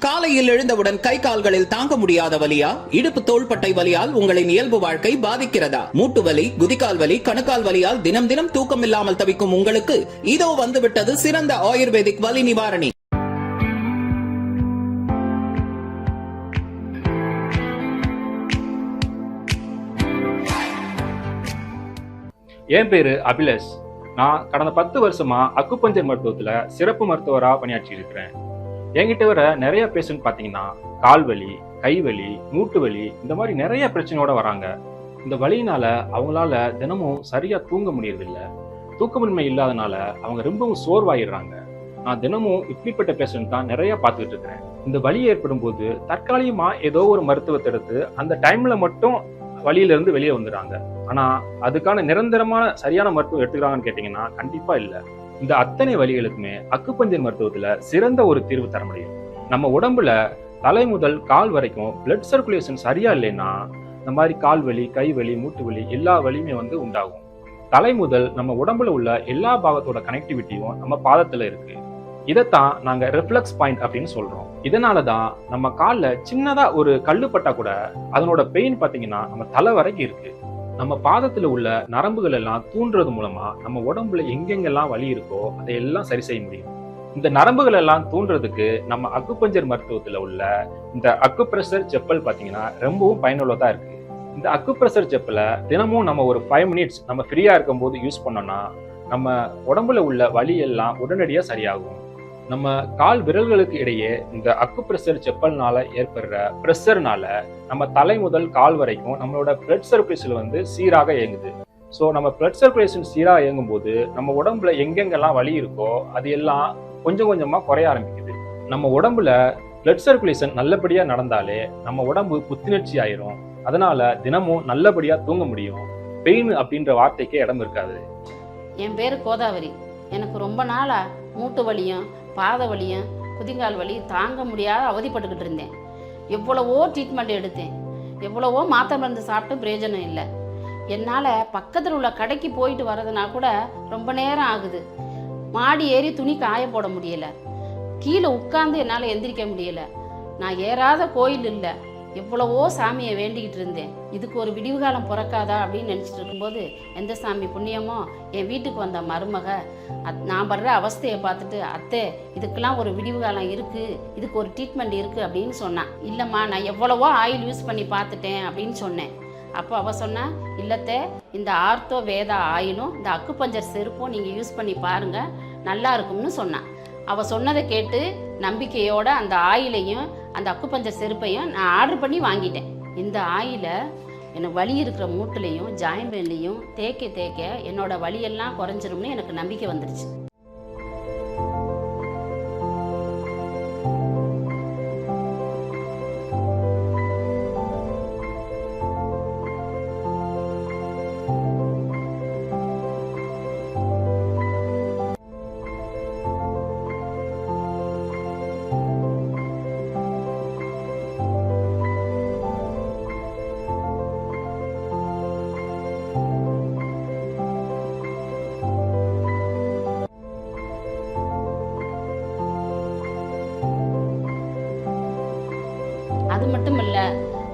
காலையில் எழுந்தவுடன் கை கால்களில் தாங்க முடியாத வலியா? இடுப்பு தோள்பட்டை வலியால் உங்களின் இயல்பு வாழ்க்கை பாதிக்கிறதா? மூட்டு வலி குதிகால் வலி கணுக்கால் வலியால் தினம் தினம் தூக்கம் இல்லாமல் தவிக்கும் உங்களுக்கு இதோ வந்துவிட்டது சிறந்த ஆயுர்வேதிக் வலி நிவாரணி. என் பேரு அபிலேஷ். நான் கடந்த பத்து வருஷமா அக்குப்பஞ்சர் மருத்துவத்துல சிறப்பு மருத்துவரா பணியாற்றி இருக்கிறேன் என்கிட்ட வர நிறைய பேஷண்ட் பார்த்தீங்கன்னா கால் வலி கை வலி மூட்டு வலி இந்த மாதிரி நிறைய பிரச்சனையோட வராங்க. இந்த வலியினால அவங்களால தினமும் சரியா தூங்க முடியறதில்ல. தூக்கமின்மை இல்லாதனால அவங்க ரொம்பவும் சோர்வாயிடுறாங்க. நான் தினமும் இப்படிப்பட்ட பேஷண்ட் தான் நிறைய பார்த்துக்கிட்டு இருக்கிறேன் இந்த வலி ஏற்படும் போது தற்காலிகமா ஏதோ ஒரு மருத்துவத்தை எடுத்து அந்த டைம்ல மட்டும் வழியிலிருந்து வெளியே வந்துடுறாங்க. ஆனா அதுக்கான நிரந்தரமான சரியான மருத்துவம் எடுத்துக்கிறாங்கன்னு கேட்டீங்கன்னா கண்டிப்பா இல்லை. இந்த அத்தனை வலிகளுக்குமே அக்குப்பஞ்சர் மருத்துவத்துல சிறந்த ஒரு தீர்வு தர முடியும். நம்ம உடம்புல தலை முதல் கால் வரைக்கும் பிளட் சர்க்குலேஷன் சரியா இல்லைன்னா இந்த மாதிரி கால் வலி கை வலி மூட்டு வலி எல்லா வலியுமே வந்து உண்டாகும். தலை முதல் நம்ம உடம்புல உள்ள எல்லா பாகத்தோட கனெக்டிவிட்டியும் நம்ம பாதத்துல இருக்கு. இதைத்தான் நாங்க ரிஃப்ளெக்ஸ் பாயிண்ட் அப்படின்னு சொல்றோம். இதனால தான் நம்ம கால்ல சின்னதா ஒரு கல்லு பட்டா கூட அதனோட பெயின் பார்த்தீங்கன்னா நம்ம தலை வரைக்கும் இருக்கு. நம்ம பாதத்துல உள்ள நரம்புகள் எல்லாம் தூண்டுறது மூலமா நம்ம உடம்புல எங்கெங்கெல்லாம் வலி இருக்கோ அதையெல்லாம் சரி செய்ய முடியும். இந்த நரம்புகள் எல்லாம் தூண்டுறதுக்கு நம்ம அக்குப்பஞ்சர் மருத்துவத்துல உள்ள இந்த அக்குப்ரெஷர் செப்பல் பாத்தீங்கன்னா ரொம்பவும் பயனுள்ளதா இருக்கு. இந்த அக்குப்ரெஷர் செப்பலை தினமும் நம்ம ஒரு ஃபைவ் மினிட்ஸ் நம்ம ஃப்ரீயா இருக்கும்போது யூஸ் பண்ணோம்னா நம்ம உடம்புல உள்ள வலி எல்லாம் உடனடியா சரியாகும். நம்ம கால் விரல்களுக்கு இடையே இந்த அக்கு ப்ரெஷர் செப்பல்னால ஏற்படுற ப்ரெஷர்னால நம்ம தலை முதல் கால் வரைக்கும் நம்மளோட பிளட் சர்க்குலேஷன் வந்து சீராக இயங்குது. ஸோ நம்ம பிளட் சர்க்குலேஷன் சீராக இயங்கும் போது நம்ம உடம்புல எங்கெங்கெல்லாம் வலி இருக்கோ அது எல்லாம் கொஞ்சம் கொஞ்சமா குறைய ஆரம்பிக்குது. நம்ம உடம்புல பிளட் சர்க்குலேஷன் நல்லபடியா நடந்தாலே நம்ம உடம்பு புத்துணர்ச்சி ஆயிரும். அதனால தினமும் நல்லபடியா தூங்க முடியும். பெயின் அப்படின்ற வார்த்தைக்கே இடம் இருக்காது. என் பேர் கோதாவரி. எனக்கு ரொம்ப நாளா மூட்டு வலியும் பாத வலியும் குதிங்கால் வலி தாங்க முடியாத அவதிப்பட்டுக்கிட்டு இருந்தேன். எவ்வளவோ ட்ரீட்மெண்ட் எடுத்தேன். எவ்வளவோ மாத்திரை மருந்து சாப்பிட்டு பிரயோஜனம் இல்லை. என்னால் பக்கத்தில் உள்ள கடைக்கு போயிட்டு வரதுனா கூட ரொம்ப நேரம் ஆகுது. மாடி ஏறி துணி காய போட முடியலை. கீழே உட்காந்து என்னால் எந்திரிக்க முடியலை. நான் ஏறாத கோயில் இல்லை. எவ்வளவோ சாமியை வேண்டிக்கிட்டு இருந்தேன். இதுக்கு ஒரு விடிவு காலம் பிறக்காதா அப்படின்னு நினச்சிட்டு இருக்கும்போது எந்த சாமி புண்ணியமோ? என் வீட்டுக்கு வந்த மருமக. அத் நான் படுற அவஸ்தையை பார்த்துட்டு அத்தை இதுக்கெல்லாம் ஒரு விடிவு காலம் இருக்குது இதுக்கு ஒரு ட்ரீட்மெண்ட் இருக்குது அப்படின்னு சொன்னான். இல்லைம்மா நான் எவ்வளவோ ஆயில் யூஸ் பண்ணி பார்த்துட்டேன் அப்படின்னு சொன்னேன். அப்போ அவள் சொன்னால் இல்லத்தே இந்த ஆர்த்தோ வேதா ஆயிலும் இந்த அக்குப்பஞ்சர் செருப்பும் நீங்கள் யூஸ் பண்ணி பாருங்கள் நல்லா இருக்கும்னு சொன்னான். அவள் சொன்னதை கேட்டு நம்பிக்கையோட அந்த ஆயிலையும் அந்த அக்குப்பஞ்ச செருப்பையும் நான் ஆர்டர் பண்ணி வாங்கிட்டேன். இந்த ஆயிலை எனக்கு வலி இருக்கிற மூட்டுலையும் ஜாயின் பெயின்லையும் தேய்க்க தேய்க்க என்னோட வலியெல்லாம் குறைஞ்சிரும்னு எனக்கு நம்பிக்கை வந்துருச்சு. அது மட்டும் இல்லை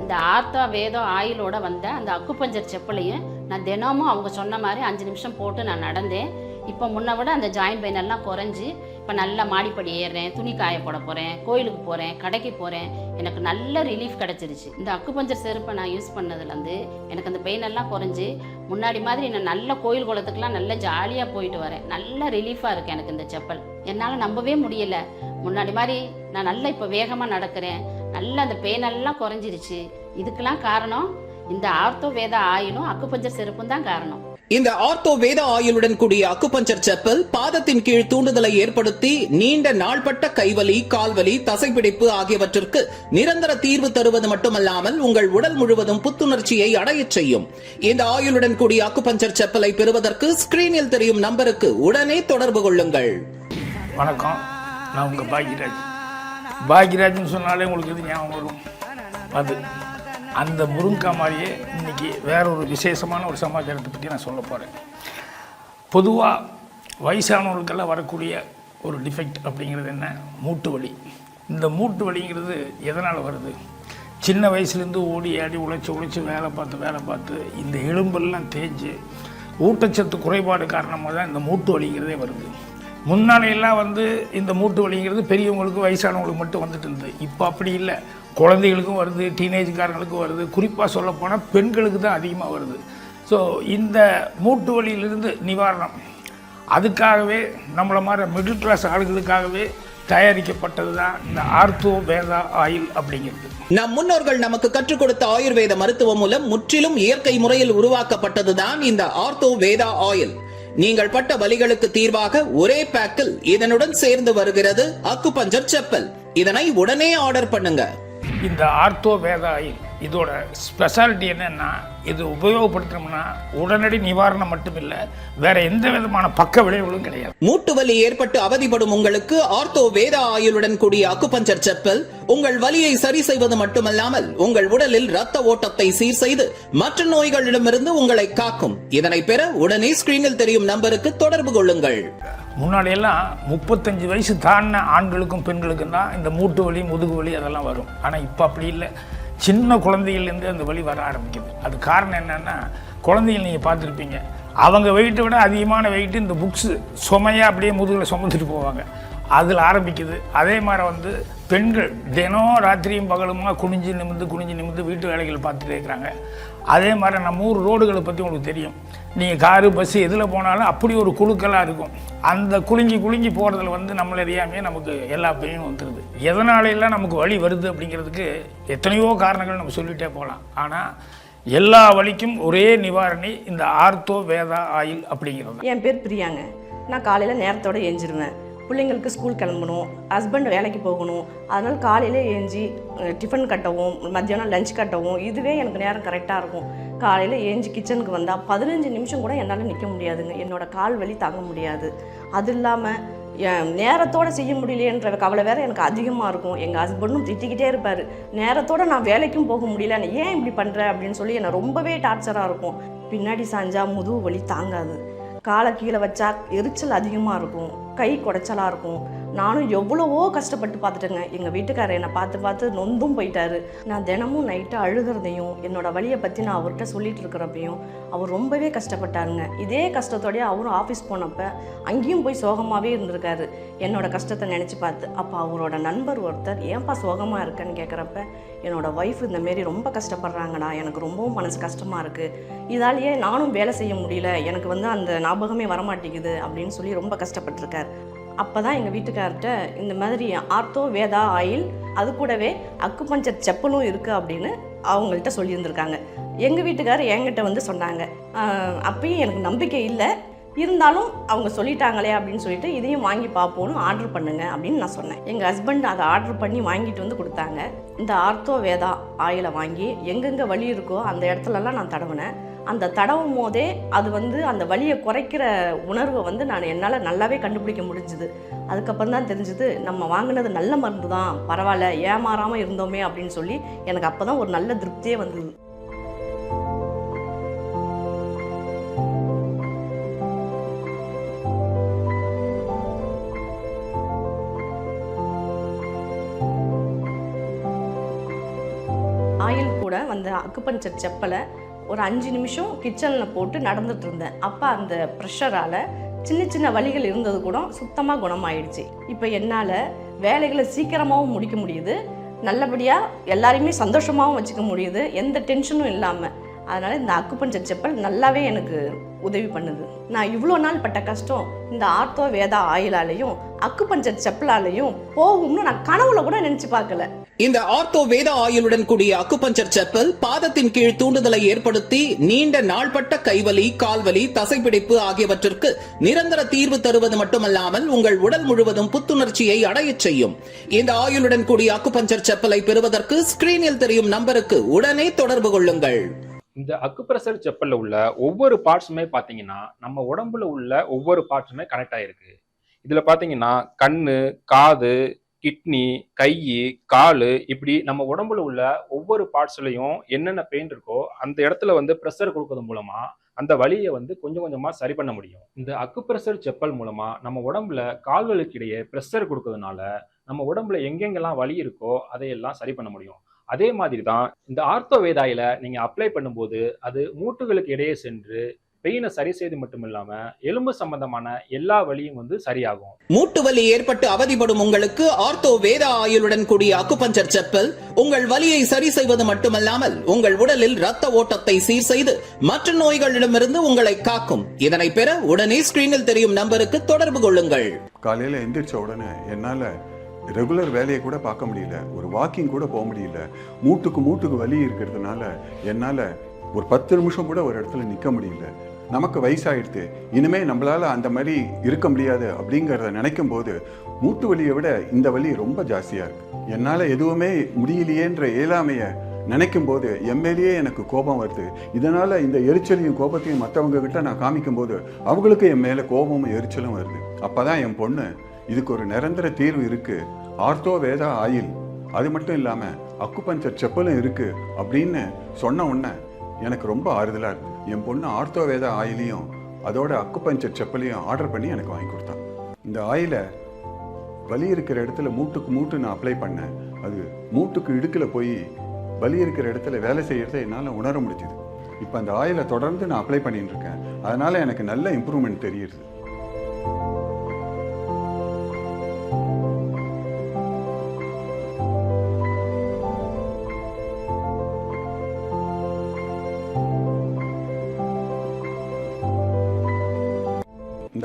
இந்த ஆர்த்தா வேதம் ஆயிலோட வந்த அந்த அக்குப்பஞ்சர் செப்பலையும் நான் தினமும் அவங்க சொன்ன மாதிரி அஞ்சு நிமிஷம் போட்டு நான் நடந்தேன். இப்போ முன்ன விட அந்த ஜாயின் பெயின் எல்லாம் குறைஞ்சி இப்போ நல்லா மாடிப்படி ஏறுறேன் துணி காய போட போகிறேன் கோயிலுக்கு போகிறேன் கடைக்கு போகிறேன் எனக்கு நல்ல ரிலீஃப் கிடச்சிருச்சு. இந்த அக்குப்பஞ்சர் செருப்பை நான் யூஸ் பண்ணதுலேருந்து எனக்கு அந்த பெயின் எல்லாம் குறைஞ்சி முன்னாடி மாதிரி நான் நல்ல கோயில் குளத்துக்குலாம் நல்ல ஜாலியாக போயிட்டு வரேன். நல்ல ரிலீஃபாக இருக்குது எனக்கு இந்த செப்பல். என்னால் நம்பவே முடியலை. முன்னாடி மாதிரி நான் நல்லா இப்போ வேகமாக நடக்கிறேன். நல்ல அந்த பெயின் எல்லாம் குறைஞ்சிருச்சு. இதுக்கெல்லாம் காரணம் இந்த ஆர்த்தோ வேத ஆயிலும் அக்குப்பஞ்சர் செருப்பும் தான் காரணம். இந்த ஆர்த்தோ வேத ஆயுளுடன் கூடிய அக்குபஞ்சர் செப்பல் பாதத்தின் கீழ் தூண்டுதலை ஏற்படுத்தி நீண்ட நாள்பட்ட கைவலி கால்வலி தசைப்பிடிப்பு ஆகியவற்றிற்கு நிரந்தர தீர்வு தருவது மட்டுமல்லாமல் உங்கள் உடல் முழுவதும் புத்துணர்ச்சியை அடையச் செய்யும். இந்த ஆயுளுடன் கூடிய அக்குபஞ்சர் செப்பலை பெறுவதற்கு ஸ்கிரீனில் தெரியும் நம்பருக்கு உடனே தொடர்பு கொள்ளுங்கள். வணக்கம். நான் உங்கள் பாக்யராஜ் பாக்யராஜ்னு சொன்னாலே உங்களுக்கு இது ஞாபகம் வரும்? அது அந்த முருங்கா மாதிரியே இன்னைக்கு வேற ஒரு விசேஷமான ஒரு சமாச்சாரத்தை பற்றி நான் சொல்ல போகிறேன் பொதுவாக வயசானவர்களுக்கெல்லாம் வரக்கூடிய ஒரு டிஃபெக்ட் அப்படிங்கிறது என்ன? மூட்டு வலி. இந்த மூட்டு வலிங்கிறது எதனால் வருது? சின்ன வயசுலேருந்து ஓடி ஆடி உழைச்சி உழைச்சி வேலை பார்த்து வேலை பார்த்து இந்த எலும்பெல்லாம் தேஞ்சு ஊட்டச்சத்து குறைபாடு காரணமாக தான் இந்த மூட்டு வலிங்கிறதே வருது. முன்னாலையெல்லாம் வந்து இந்த மூட்டு வலிங்கிறது பெரியவங்களுக்கு வயசானவங்களுக்கு மட்டும் வந்துட்டு இருந்தது. இப்போ அப்படி இல்லை. குழந்தைகளுக்கும் வருது டீனேஜ்காரங்களுக்கும் வருது. குறிப்பாக சொல்லப்போனால் பெண்களுக்கு தான் அதிகமாக வருது. ஸோ இந்த மூட்டு வலியிலிருந்து நிவாரணம். அதுக்காகவே நம்மளை மாதிரி மிடில் கிளாஸ் ஆளுகளுக்காகவே தயாரிக்கப்பட்டது தான் இந்த ஆர்த்தோ வேதா ஆயில் அப்படிங்கிறது. நம் முன்னோர்கள் நமக்கு கற்றுக் கொடுத்த ஆயுர்வேத மருத்துவம் மூலம் முற்றிலும் இயற்கை முறையில் உருவாக்கப்பட்டது தான் இந்த ஆர்த்தோ வேதா ஆயில். நீங்கள் பட்ட வலிகளுக்கு தீர்வாக ஒரே பேக்கில் இதனுடன் சேர்ந்து வருகிறது அக்குபஞ்சர் செப்பல். இதனை உடனே ஆர்டர் பண்ணுங்க. இந்த ஆர்த்தோ வேதாயில் இதோட ஸ்பெஷாலிட்டி என்னன்னா இது உபயோகப்படுத்தினோம்னா உடனடி நிவாரணம் மட்டும் இல்லை வேற எந்த விதமான பக்க விளைவுகளும் கிடையாது. மூட்டு வலி ஏற்பட்டு அவதிப்படும் உங்களுக்கு ஆர்த்தோ வேதா ஆயுளுடன் கூடிய அக்குபஞ்சர் செப்பல் உங்கள் வலியை சரி செய்வது மட்டுமல்லாமல் உங்கள் உடலில் ரத்த ஓட்டத்தை சீர் செய்து மற்ற நோய்களிடமிருந்து உங்களை காக்கும். இதனை பெற உடனே ஸ்கிரீனில் தெரியும் நம்பருக்கு தொடர்பு கொள்ளுங்கள். முன்னாடியெல்லாம் முப்பத்தஞ்சு வயசு தாண்டின ஆண்களுக்கும் பெண்களுக்கும் தான் இந்த மூட்டு வலி முதுகு வலி அதெல்லாம் வரும். ஆனால் இப்போ அப்படி இல்லை. சின்ன குழந்தைகள்லேருந்து அந்த வலி வர ஆரம்பிக்குது. அது காரணம் என்னென்னா குழந்தைகள் நீங்கள் பார்த்துருப்பீங்க. அவங்க வெயிட்டை விட அதிகமான வெயிட்டு இந்த புக்ஸு சுமையாக அப்படியே முதுகில் சுமந்துட்டு போவாங்க. அதில் ஆரம்பிக்குது. அதே மாதிரி வந்து பெண்கள் தினம் ராத்திரியும் பகலுமாக குனிஞ்சு நிமிந்து குனிஞ்சு நிமிந்து வீட்டு வேலைகள் பார்த்துட்டே இருக்கிறாங்க. அதே மாதிரி நம்ம ஊர் ரோடுகளை பற்றி உங்களுக்கு தெரியும். நீங்கள் காரு பஸ்ஸு எதில் போனாலும் அப்படி ஒரு குழுக்களாக இருக்கும். அந்த குலுங்கி குலுங்கி போகிறதுல வந்து நம்மள அறியாமையே நமக்கு எல்லா பெயும் வந்துடுது எதனாலெல்லாம் நமக்கு வலி வருது அப்படிங்கிறதுக்கு எத்தனையோ காரணங்கள் நம்ம சொல்லிகிட்டே போகலாம். ஆனால் எல்லா வழிக்கும் ஒரே நிவாரணி இந்த ஆர்த்தோ வேதா ஆயில் அப்படிங்கிறது என் பேர் பிரியாங்க. நான் காலையில் நேரத்தோட ஏஞ்சிருவேன். பிள்ளைங்களுக்கு ஸ்கூல் கிளம்பணும் ஹஸ்பண்ட் வேலைக்கு போகணும் அதனால் காலையில் ஏஞ்சி டிஃபன் கட்டவும் மத்தியானம் லஞ்ச் கட்டவும் இதுவே எனக்கு நேரம் கரெக்டாக இருக்கும். காலையில் ஏஞ்சி கிச்சனுக்கு வந்தால் பதினஞ்சு நிமிஷம் கூட என்னால் நிற்க முடியாதுங்க. என்னோடய கால் வலி தாங்க முடியாது. அது இல்லாமல் நேரத்தோட செய்ய முடியலையேன்ற கவலை வேற எனக்கு அதிகமாக இருக்கும். எங்கள் ஹஸ்பண்டும் திட்டிக்கிட்டே இருப்பார். நேரத்தோட நான் வேலைக்கும் போக முடியல. நான் ஏன் இப்படி பண்ணுற அப்படின்னு சொல்லி என்னை ரொம்பவே டார்ச்சராக இருக்கும். பின்னாடி சாஞ்சால் முதுகு வலி தாங்காது. காலை கீழே வச்சா எரிச்சல் அதிகமாக இருக்கும். கை குடைச்சலாக இருக்கும். நானும் எவ்வளவோ கஷ்டப்பட்டு பார்த்துட்டேங்க. எங்கள் வீட்டுக்காரர் என்னை பார்த்து பார்த்து நொந்தும் போயிட்டாரு. நான் தினமும் நைட்டு அழுகிறதையும் என்னோட வழியை பற்றி நான் அவர்கிட்ட சொல்லிட்டு இருக்கிறப்பையும் அவர் ரொம்பவே கஷ்டப்பட்டாருங்க. இதே கஷ்டத்தோடய அவரும் ஆஃபீஸ் போனப்ப அங்கேயும் போய் சோகமாகவே இருந்திருக்காரு. என்னோட கஷ்டத்தை நினச்சி பார்த்து அப்போ அவரோட நண்பர் ஒருத்தர் ஏன்பா சோகமாக இருக்கேன்னு கேட்குறப்ப என்னோட ஒய்ஃப் இந்த மாரி ரொம்ப கஷ்டப்படுறாங்கடா. எனக்கு ரொம்பவும் மனசு கஷ்டமாக இருக்குது இதாலேயே நானும் வேலை செய்ய முடியல. எனக்கு வந்து அந்த ஞாபகமே வரமாட்டேங்குது. அப்படின்னு சொல்லி ரொம்ப கஷ்டப்பட்டிருக்கார். அப்போ தான் எங்கள் வீட்டுக்கார்ட்ட இந்த மாதிரி ஆர்த்தோ வேதா ஆயில் அது கூடவே அக்குபஞ்சர் செப்பலும் இருக்குது அப்படின்னு அவங்கள்ட்ட சொல்லியிருந்திருக்காங்க. எங்கள் வீட்டுக்கார் என்கிட்ட வந்து சொன்னாங்க. அப்பயும் எனக்கு நம்பிக்கை இல்லை. இருந்தாலும் அவங்க சொல்லிட்டாங்களே அப்படின்னு சொல்லிட்டு இதையும் வாங்கி பார்ப்போன்னு ஆர்டர் பண்ணுங்க அப்படின்னு நான் சொன்னேன். எங்கள் ஹஸ்பண்ட் அதை ஆர்டர் பண்ணி வாங்கிட்டு வந்து கொடுத்தாங்க. இந்த ஆர்த்தோ வேதா ஆயிலை வாங்கி எங்கெங்கே வலி இருக்கோ அந்த இடத்துலலாம் நான் தடவினேன். அந்த தடவும் போதே அது வந்து அந்த வலியை குறைக்கிற உணர்வை வந்து நான் என்னால் நல்லாவே கண்டுபிடிக்க முடிஞ்சுது. அதுக்கப்புறம் தான் தெரிஞ்சுது நம்ம வாங்கினது நல்ல மருந்து தான் பரவாயில்ல ஏமாறாமல் இருந்தோமே அப்படின்னு சொல்லி எனக்கு அப்போ தான் ஒரு நல்ல திருப்தியே வந்தது. ஆயில் கூட வந்த அக்குபஞ்சர் செப்பலை ஒரு அஞ்சு நிமிஷம் கிச்சனில் போட்டு நடந்துட்டு இருந்தேன். அப்போ அந்த ப்ரெஷரால் சின்ன சின்ன வழிகள் இருந்தது கூட சுத்தமாக குணமாயிடுச்சு. இப்போ என்னால் வேலைகளை சீக்கிரமாகவும் முடிக்க முடியுது. நல்லபடியாக எல்லாரையுமே சந்தோஷமாகவும் வச்சுக்க முடியுது. எந்த டென்ஷனும் இல்லாமல் அதனால் இந்த அக்குப்பஞ்சர் செப்பல் நல்லாவே எனக்கு உதவி பண்ணுது. நான் இவ்வளோ நாள் பட்ட கஷ்டம் இந்த ஆர்த்தோ வேதா ஆயிலாலையும் அக்குப்பஞ்சர் செப்பலாலையும் போகும்னு நான் கனவுல கூட நினச்சி பார்க்கல. இந்த ஆர்த்தோ வேத ஆயுளுடன் கூடிய அக்குபஞ்சர் செப்பல் பாதத்தின் கீழ் தூண்டுதலை ஏற்படுத்தி நீண்ட நாள்பட்ட கைவலி கால்வலி தசைப்பிடிப்பு ஆகியவற்றிற்கு நிரந்தர தீர்வு தருவது மட்டுமல்லாமல் உங்கள் உடல் முழுவதும் புத்துணர்ச்சியை அடையச் செய்யும். இந்த ஆயுளுடன் கூடிய அக்குபஞ்சர் செப்பலை பெறுவதற்கு ஸ்கிரீனில் தெரியும் நம்பருக்கு உடனே தொடர்பு கொள்ளுங்கள். இந்த அக்குப்ரெஷர் செப்பல்ல உள்ள ஒவ்வொரு பார்ட்ஸுமே பாத்தீங்கன்னா நம்ம உடம்புல உள்ள ஒவ்வொரு பார்ட்ஸுமே கனெக்ட் ஆயிருக்கு. இதுல பாத்தீங்கன்னா கண்ணு காது கிட்னி கை கால் இப்படி நம்ம உடம்புல உள்ள ஒவ்வொரு பார்ட்ஸ்லையும் என்னென்ன பெயின் இருக்கோ அந்த இடத்துல வந்து ப்ரெஷர் கொடுக்கறது மூலமா அந்த வலியை வந்து கொஞ்சம் கொஞ்சமாக சரி பண்ண முடியும். இந்த அக்கு ப்ரெஷர் செப்பல் மூலமாக நம்ம உடம்புல கால்களுக்கு இடையே ப்ரெஷர் கொடுக்கறதுனால நம்ம உடம்புல எங்கெங்கெல்லாம் வலி இருக்கோ அதையெல்லாம் சரி பண்ண முடியும். அதே மாதிரி தான் இந்த ஆர்த்தோ வேதாயில நீங்க அப்ளை பண்ணும்போது அது மூட்டுகளுக்கு இடையே சென்று பெயினை சரி செய்து மட்டும் இல்லாம எலும்பு சம்பந்தமான எல்லா வலியும் வந்து சரியாகும். மூட்டு வலி ஏற்பட்டு அவதிப்படும் உங்களுக்கு ஆர்த்தோ வேதா ஆயுளுடன் கூடிய அக்குபஞ்சர் செப்பல் உங்கள் வலியை சரி செய்வது மட்டுமல்லாமல் உங்கள் உடலில் ரத்த ஓட்டத்தை சீர் செய்து மற்ற நோய்களிடமிருந்து உங்களை காக்கும். இதனை பெற உடனே ஸ்கிரீனில் தெரியும் நம்பருக்கு தொடர்பு கொள்ளுங்கள். காலையில் எந்திரிச்ச உடனே என்னால் ரெகுலர் வேலையை கூட பார்க்க முடியல. ஒரு வாக்கிங் கூட போக முடியல. மூட்டுக்கு மூட்டுக்கு வலி இருக்கிறதுனால என்னால் ஒரு பத்து நிமிஷம் கூட ஒரு இடத்துல நிற்க முடியல. நமக்கு வயசாயிடுது இனிமே நம்மளால அந்த மாதிரி இருக்க முடியாது அப்படிங்கிறத நினைக்கும் போது மூட்டு வலியை விட இந்த வலி ரொம்ப ஜாஸ்தியாக இருக்கு. என்னால் எதுவுமே முடியலையேன்ற இயலாமையை நினைக்கும் போது என் மேலேயே எனக்கு கோபம் வருது. இதனால இந்த எரிச்சலையும் கோபத்தையும் மற்றவங்க கிட்ட நான் காமிக்கும் போது அவங்களுக்கு என் மேலே கோபமும் எரிச்சலும் வருது. அப்பதான் என் பொண்ணு இதுக்கு ஒரு நிரந்தர தீர்வு இருக்கு. Ortho Veda oil. அது மட்டும் இல்லாமல் அக்குபஞ்சர் செப்பலும் இருக்குது அப்படின்னு சொன்ன உடனே எனக்கு ரொம்ப ஆறுதலாக இருக்குது என் பொண்ணு ஆர்த்தோவேதா ஆயிலையும் அதோட அக்குப்பஞ்சர் செப்பலையும் ஆர்டர் பண்ணி எனக்கு வாங்கி கொடுத்தான் இந்த ஆயிலை வலி இருக்கிற இடத்துல மூட்டுக்கு மூட்டு நான் அப்ளை பண்ணேன். அது மூட்டுக்கு இடுக்கில் போய் வலி இருக்கிற இடத்துல வேலை செய்கிறத என்னால் உணர முடிஞ்சுது. இப்போ அந்த ஆயிலை தொடர்ந்து நான் அப்ளை பண்ணிட்டு இருக்கேன். எனக்கு நல்ல இம்ப்ரூவ்மெண்ட் தெரியுது.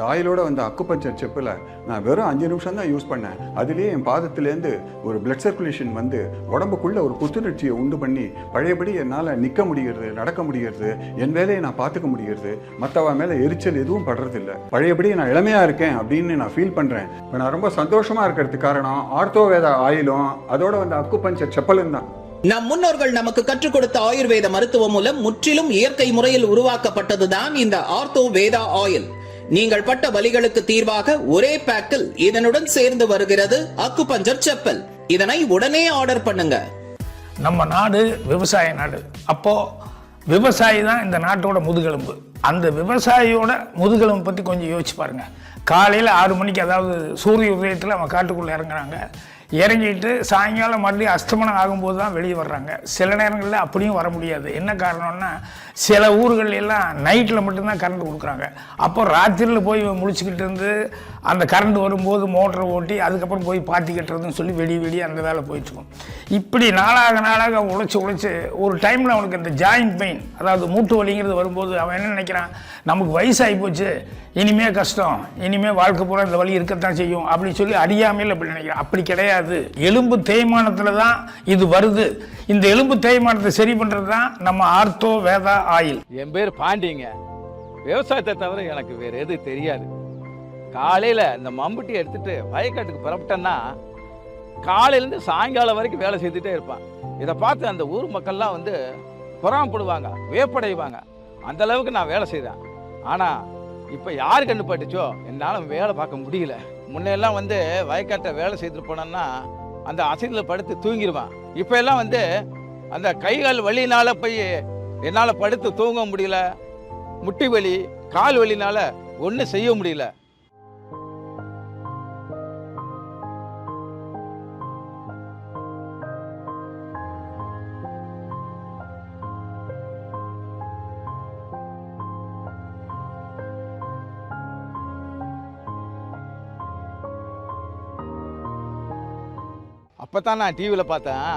ஆயிலோட வந்த அக்குப்பஞ்சர் செப்பில் நான் வெறும் அஞ்சு நிமிஷம் தான் யூஸ் பண்ணேன். அதுலேயே என் பாதத்துலேருந்து ஒரு பிளட் சர்க்குலேஷன் வந்து உடம்புக்குள்ள ஒரு புத்துணர்ச்சியை உண்டு பண்ணி பழையபடி என்னால் நிற்க முடிகிறது நடக்க முடிகிறது என் வேலையை நான் பார்த்துக்க முடிகிறது மற்றவ மேலே எரிச்சல் எதுவும் படுறதில்ல. பழையபடி நான் இளமையாக இருக்கேன் அப்படின்னு நான் ஃபீல் பண்ணுறேன் இப்போ நான் ரொம்ப சந்தோஷமாக இருக்கிறதுக்கு காரணம் ஆர்த்தோவேத ஆயிலும் அதோட வந்த அக்குப்பஞ்சர் செப்பலும் தான். நம் முன்னோர்கள் நமக்கு கற்றுக் கொடுத்த ஆயுர்வேத மருத்துவம் மூலம் முற்றிலும் இயற்கை முறையில் உருவாக்கப்பட்டதுதான் இந்த ஆர்த்தோ வேதா ஆயில். நீங்கள் பட்ட வலிகளுக்கு தீர்வாக ஒரே பேக்கில் இதனுடன் சேர்ந்து வருகிறது அக்குபஞ்சர் செப்பல். இதனை உடனே ஆர்டர் பண்ணுங்க. நம்ம நாடு விவசாய நாடு. அப்போ விவசாயி தான் இந்த நாட்டோட முதுகெலும்பு. அந்த விவசாயியோட முதுகெலும்பு பற்றி கொஞ்சம் யோசிச்சு பாருங்க. காலையில் ஆறு மணிக்கு அதாவது சூரிய உதயத்தில் அவன் காட்டுக்குள்ளே இறங்குறாங்க. இறங்கிட்டு சாயங்காலம் மறுபடியும் அஸ்தமனம் ஆகும்போது தான் வெளியே வர்றாங்க. சில நேரங்களில் அப்படியும் வர முடியாது. என்ன காரணம்னா சில ஊர்கள் எல்லாம் நைட்டில் மட்டும்தான் கரண்ட் கொடுக்குறாங்க. அப்போ ராத்திரியில் போய் முடிச்சுக்கிட்டு இருந்து அந்த கரண்ட் வரும்போது மோட்டரை ஓட்டி அதுக்கப்புறம் போய் பாத்தி கட்டுறதுன்னு சொல்லி வெடி வெடி அந்த வேலை போயிட்டுருக்கும் இப்படி நாளாக நாளாக உழைச்சி உழைச்சி ஒரு டைமில் அவனுக்கு இந்த ஜாயிண்ட் பெயின் அதாவது மூட்டு வலிங்கிறது வரும்போது அவன் என்ன நினைக்கிறான்? நமக்கு வயசாகி போச்சு. இனிமே கஷ்டம். இனிமே வாழ்க்கை பூரா இந்த வழி இருக்கத்தான் செய்யும். அப்படின்னு சொல்லி அறியாமையில் அப்படி நினைக்கிறான். அப்படி கிடையாது. எலும்பு தேய்மானத்தில் தான் இது வருது. இந்த எலும்பு தேய்மானத்தை சரி பண்ணுறது தான் நம்ம ஆர்த்தோ வேதா ஆயில். என் பேர் பாண்டிங்க. விவசாயத்தை தவிர எனக்கு வேறு எது தெரியாது. காலையில் இந்த மம்புட்டி எடுத்துட்டு வயக்காட்டுக்கு புறப்பட்டேன்னா காலையிலேருந்து சாயங்காலம் வரைக்கும் வேலை செய்துட்டே இருப்பான். இதை பார்த்து அந்த ஊர் மக்கள்லாம் வந்து புறாமப்படுவாங்க வேப்படைவாங்க அந்த அளவுக்கு நான் வேலை செய்தேன் ஆனால் இப்போ யார் கண்டுபட்டுச்சோ என்னால் வேலை பார்க்க முடியல. முன்னையெல்லாம் வந்து வயக்காட்டை வேலை செய்துட்டு போனோன்னா அந்த அசைதில் படுத்து தூங்கிடுவான் இப்போ எல்லாம் வந்து அந்த கைகால் வலினால போய் என்னால் படுத்து தூங்க முடியல. முட்டி வலி கால் வலினால ஒன்றும் செய்ய முடியல. அப்போ தான் நான் டிவியில் பார்த்தேன்.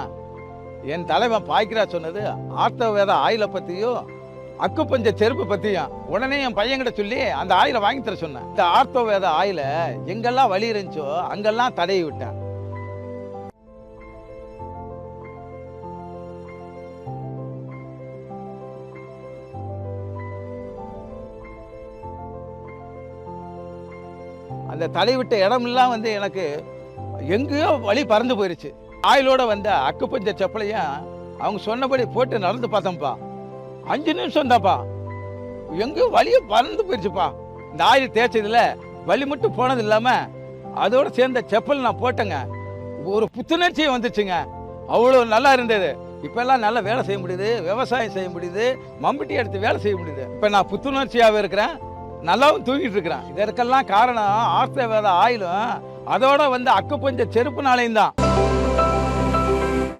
என் தலைவன் பாய்க்கிறா சொன்னது ஆர்த்த வேத ஆயிலை பற்றியும் பஞ்ச செருப்பு பற்றியும் உடனே என் பையன்கிட்ட சொல்லி அந்த ஆயிலை வாங்கி தர சொன்னேன். இந்த ஆர்த்த வேத ஆயிலை எங்கெல்லாம் வழி இருந்துச்சோ அங்கெல்லாம் தடையை விட்டேன். அந்த தலைவிட்ட விட்ட இடமெல்லாம் வந்து எனக்கு எங்கேயோ வழி பறந்து போயிருச்சு. ஆயிலோட வந்த அக்குப்பஞ்ச செப்பலையும் அவங்க சொன்னபடி போட்டு நடந்து பார்த்தோம்ப்பா. அஞ்சு நிமிஷம் தான்ப்பா. எங்கேயோ வலியே பறந்து போயிருச்சுப்பா. இந்த ஆயில் தேய்ச்சதில் வலி மட்டும் போனது இல்லாமல் அதோட சேர்ந்த செப்பல் நான் போட்டேங்க. ஒரு புத்துணர்ச்சியும் வந்துச்சுங்க. அவ்வளோ நல்லா இருந்தது. இப்போல்லாம் நல்லா வேலை செய்ய முடியுது. விவசாயம் செய்ய முடியுது. மம்பட்டி எடுத்து வேலை செய்ய முடியுது. இப்போ நான் புத்துணர்ச்சியாகவே இருக்கிறேன். நல்லாவும் தூங்கிட்டு இருக்கிறேன். இதற்கெல்லாம் காரணம் ஆஸ்திரவேத ஆயிலும் அதோட வந்து அக்குப்பஞ்ச செருப்புனாலையும் தான்.